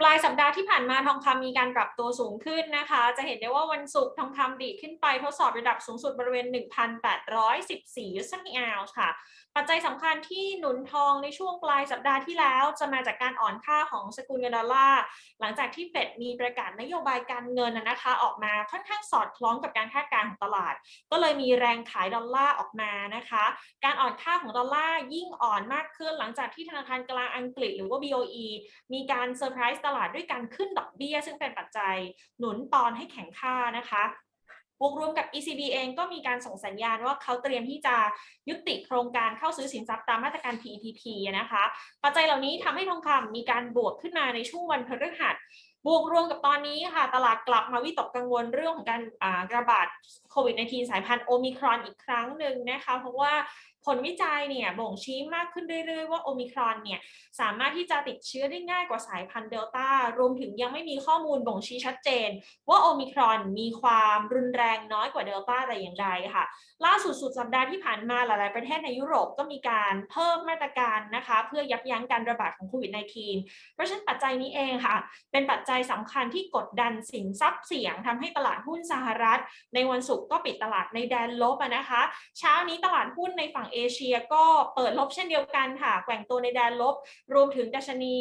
ปลายสัปดาห์ที่ผ่านมาทองคำมีการปรับตัวสูงขึ้นนะคะ จะเห็นได้ว่าวันศุกร์ทองคำดีขึ้นไปทดสอบระดับสูงสุดบริเวณ 1,814ยุทธศอลค่ะ ปัจจัยสำคัญที่หนุนทองในช่วงปลายสัปดาห์ที่แล้ว จะมาจากการอ่อนค่าของสกุลเงินดอลลาร์หลังจากที่เฟดมีประกาศนโยบายการเงินนะนะคะออกมาค่อนข้างสอดคล้องกับการคาดการณ์ของตลาด ก็เลยมีแรงขายดอลลาร์ออกมานะคะ การอ่อนค่าของดอลลาร์ยิ่งอ่อนมากขึ้น หลังจากที่ธนาคารกลางอังกฤษหรือว่า BOE มีการเซอร์ไพรส์ตลาดด้วยการขึ้นดอกเบี้ย ซึ่งเป็นปัจจัยหนุนปอนให้แข็งค่านะคะบวกรวมกับ ECB เองก็มีการส่งสัญญาณว่าเขาเตรียมที่จะยุติโครงการเข้าซื้อสินทรัพย์ตามมาตรการ PEPP นะคะ ปัจจัยเหล่านี้ทำให้ทองคำมีการบวกขึ้นมาในช่วงวันพฤหัสบวกรวมกับตอนนี้ค่ะ ตลาดกลับมาวิตกกังวลเรื่องของการระบาดโควิด -19 สายพันธุ์โอมิครอนอีกครั้งหนึ่งนะคะ เพราะว่า ผลวิจัยเนี่ยบ่งชี้มากขึ้นเรื่อยๆ ว่าโอมิครอนเนี่ยสามารถที่จะติดเชื้อได้ง่ายกว่าสายพันธุ์เดลต้ารวมถึงยังไม่มีข้อมูลบ่งชี้ชัดเจน ว่าโอมิครอนมีความรุนแรงน้อยกว่าเดลต้าแต่อย่างใดค่ะ ล่าสุดสุดสัปดาห์ที่ผ่านมาหลายๆประเทศในยุโรปก็มีการเพิ่มมาตรการนะคะ เพื่อยับยั้งการระบาดของโควิด -19 เพราะฉะนั้นปัจจัยนี้เองค่ะ เป็นปัจจัยสำคัญที่กดดันสินทรัพย์เสี่ยงทำให้ตลาดหุ้นสหรัฐ ในวันศุกร์ก็ปิดตลาดในแดนลบนะคะ เช้านี้ตลาดหุ้นในฝั่งเอเอเชียก็เปิดลบเช่นเดียวกันค่ะ แกว่งตัวในแดนลบ รวมถึงดัชนี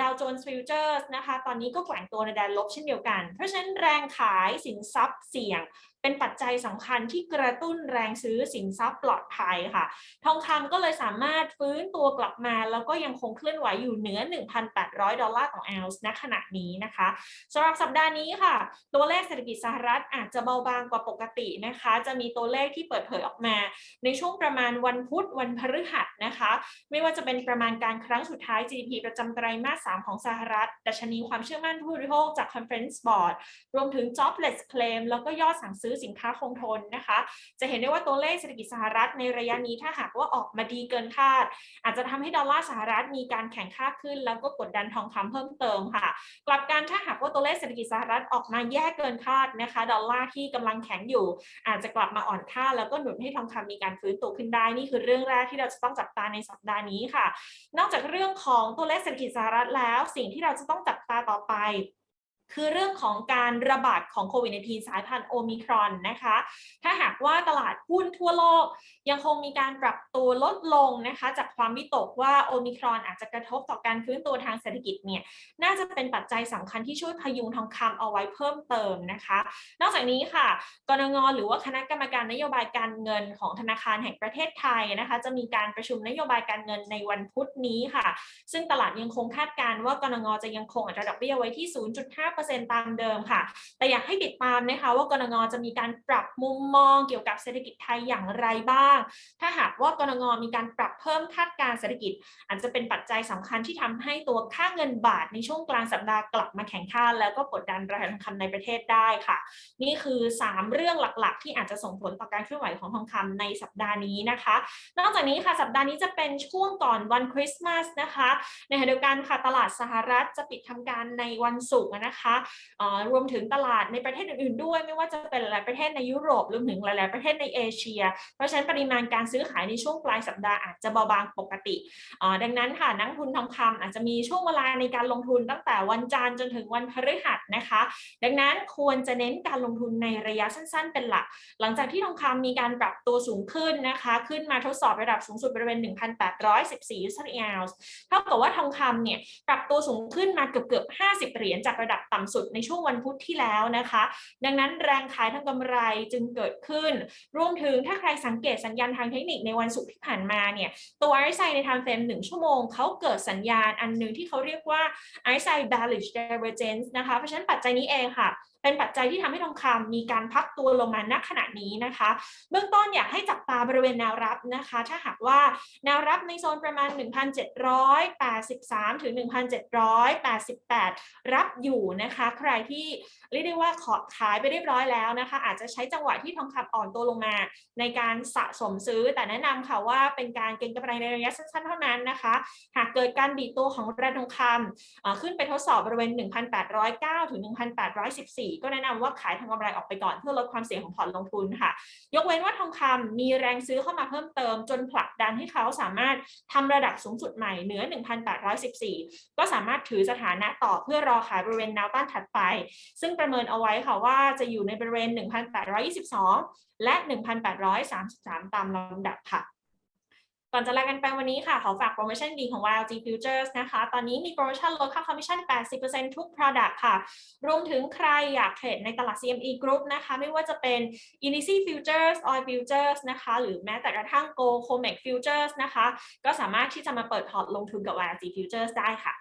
ดาวโจนส์ฟิวเจอร์สนะคะ ตอนนี้ก็แกว่งตัวในแดนลบเช่นเดียวกัน เพราะฉะนั้นแรงขายสินทรัพย์เสี่ยง เป็นปัจจัยสำคัญที่กระตุ้นแรงซื้อสินทรัพย์ปลอดภัยค่ะ ทองคำก็เลยสามารถฟื้นตัวกลับมา แล้วก็ยังคงเคลื่อนไหวอยู่เหนือ 1,800 ดอลลาร์ต่อออนซ์ณขณะนี้นะคะสำหรับสัปดาห์นี้ค่ะ ตัวเลขเศรษฐกิจสหรัฐอาจจะเบาบางกว่าปกตินะคะ จะมีตัวเลขที่เปิดเผยออกมา ในช่วงประมาณวันพุธวันพฤหัสนะคะ ไม่ว่าจะเป็นประมาณการครั้งสุดท้าย GDP ประจำไตรมาส 3 ของสหรัฐ ดัชนีความเชื่อมั่นผู้บริโภคจาก Conference Board รวมถึง Jobless Claim แล้วก็ยอดสั่งซื้อสินค้าคงทนนะคะ จะเห็นได้ว่าตัวเลขเศรษฐกิจสหรัฐในระยะนี้ถ้าหากว่าออกมาดีเกินคาด อาจจะทำให้ดอลลาร์สหรัฐมีการแข่งค่าขึ้น แล้วก็กดดันทองคำเพิ่มเติมค่ะ กลับกันถ้าหากว่าตัวเลขเศรษฐกิจสหรัฐออกมาแย่เกินคาดนะคะ ดอลลาร์ที่กำลังแข็งอยู่ อาจจะกลับมาอ่อนค่า แล้วก็หนุนให้ทองคำมีการฟื้นตัวขึ้นได้นี่คือเรื่องแรกที่เราจะต้องจับตาในสัปดาห์นี้ค่ะ นอกจากเรื่องของตัวเลขเศรษฐกิจสหรัฐแล้ว สิ่งที่เราจะต้องจับตาต่อไป คือเรื่องของการระบาดของโควิด -19 สายพันธุ์โอมิครอนนะคะ ถ้าหากว่าตลาดหุ้นทั่วโลกยังคงมีการปรับตัวลดลงนะคะ จากความวิตกว่าโอมิครอนอาจจะกระทบต่อการฟื้นตัวทางเศรษฐกิจเนี่ย น่าจะเป็นปัจจัยสำคัญที่ช่วยพยุงทองคำเอาไว้เพิ่มเติมนะคะ นอกจากนี้ค่ะ กรงงหรือว่าคณะกรรมการนโยบายการเงินของธนาคารแห่งประเทศไทยนะคะ จะมีการประชุมนโยบายการเงินในวันพุธนี้ค่ะ ซึ่งตลาดยังคงคาดการณ์ว่ากรงงจะยังคงอัตราดอกเบี้ยไว้ที่ 0.5ตามเดิมค่ะ แต่อยากให้ติดตามนะคะว่ากรงงจะมีการปรับมุมมองเกี่ยวกับเศรษฐกิจไทยอย่างไรบ้าง ถ้าหากว่ากรงงมีการปรับเพิ่มคาดการเศรษฐกิจ อาจจะเป็นปัจจัยสำคัญที่ทำให้ตัวค่าเงินบาทในช่วงกลางสัปดาห์กลับมาแข่งค่า แล้วก็กดดันราคาทองคำในประเทศได้ค่ะ นี่คือ 3 เรื่องหลักๆ ที่อาจจะส่งผลต่อการเคลื่อนไหวของทองคำในสัปดาห์นี้นะคะ นอกจากนี้ค่ะสัปดาห์นี้จะเป็นช่วงก่อนวันคริสต์มาสนะคะในขณะเดียวกันค่ะตลาดสหรัฐจะปิดทำการในวันศุกร์นะคะรวมถึงตลาดในประเทศอื่นๆด้วย ไม่ว่าจะเป็นหลายประเทศในยุโรปรวมถึงหลาย ๆ ประเทศในเอเชีย เพราะฉะนั้นปริมาณการซื้อขายในช่วงปลายสัปดาห์อาจจะเบาบางปกติดังนั้นค่ะนักทุนทองคำอาจจะมีช่วงเวลาในการลงทุนตั้งแต่วันจันทร์จนถึงวันพฤหัสนะคะ ดังนั้นควรจะเน้นการลงทุนในระยะสั้น ๆ เป็นหลัก หลังจากที่ทองคำมีการปรับตัวสูงขึ้นนะคะ ขึ้นมาทดสอบระดับสูงสุดบริเวณ 1,814ยูสเอลส์เท่ากับว่าทองคำเนี่ยปรับตัวสูงขึ้นมาเกือบๆ50 เหรียญจากระดับต่ำสุดในช่วงวันพุธที่แล้วนะคะ ดังนั้นแรงขายทางกำไรจึงเกิดขึ้น รวมถึงถ้าใครสังเกตสัญญาณทางเทคนิคในวันศุกร์ที่ผ่านมาเนี่ยตัวไอซ์ไซในไทม์เฟรมหนึ่งชั่วโมงเขาเกิดสัญญาณอันหนึ่งที่เขาเรียกว่าไอซ์ไซ bearish divergence นะคะ เพราะฉะนั้นปัจจัยนี้เองค่ะ เป็นปัจจัยที่ทำให้ทองคำมีการพักตัวลงมาณขณะนี้นะคะ เบื้องต้นอยากให้จับตาบริเวณแนวรับนะคะ ถ้าหากว่าแนวรับในโซนประมาณ 1,783 ถึง 1,788 รับอยู่นะคะ ใครที่เรียกได้ว่าขอขายไปเรียบร้อยแล้วนะคะ อาจจะใช้จังหวะที่ทองคำอ่อนตัวลงมา ในการสะสมซื้อแต่แนะนำค่ะว่าเป็นการเก็งกำไรในระยะสั้นๆเท่านั้นนะคะ หากเกิดการดีตัวของราคาทองคำขึ้นไปทดสอบบริเวณ 1,809 ถึง 1,814ก็แนะนำว่าขายทำกำไรออกไปก่อนเพื่อลดความเสี่ยงของพอร์ตลงทุนค่ะ ยกเว้นว่าทองคำมีแรงซื้อเข้ามาเพิ่มเติม จนผลักดันให้เขาสามารถทำระดับสูงสุดใหม่เหนือ 1,814 ก็สามารถถือสถานะต่อเพื่อรอขายบริเวณแนวต้านถัดไป ซึ่งประเมินเอาไว้ค่ะว่าจะอยู่ในบริเวณ 1,822 และ 1,833 ตามลำดับค่ะ ก่อนจะลากันไปวันนี้ค่ะ ขอฝากโปรโมชั่นดีของ YLG Futures นะคะ ตอนนี้มีโปรโมชั่นลดค่าคอมมิชชั่น 80%ทุก Product ค่ะ รวมถึงใครอยากเทรดในตลาด CME Group นะคะ ไม่ว่าจะเป็น Inisi Futures Oil Futures นะคะ หรือแม้แต่กระทั่ง Gold COMEX Futures นะคะ ก็สามารถที่จะมาเปิดพอร์ตลงทุนกับ YLG Futures ได้ค่ะ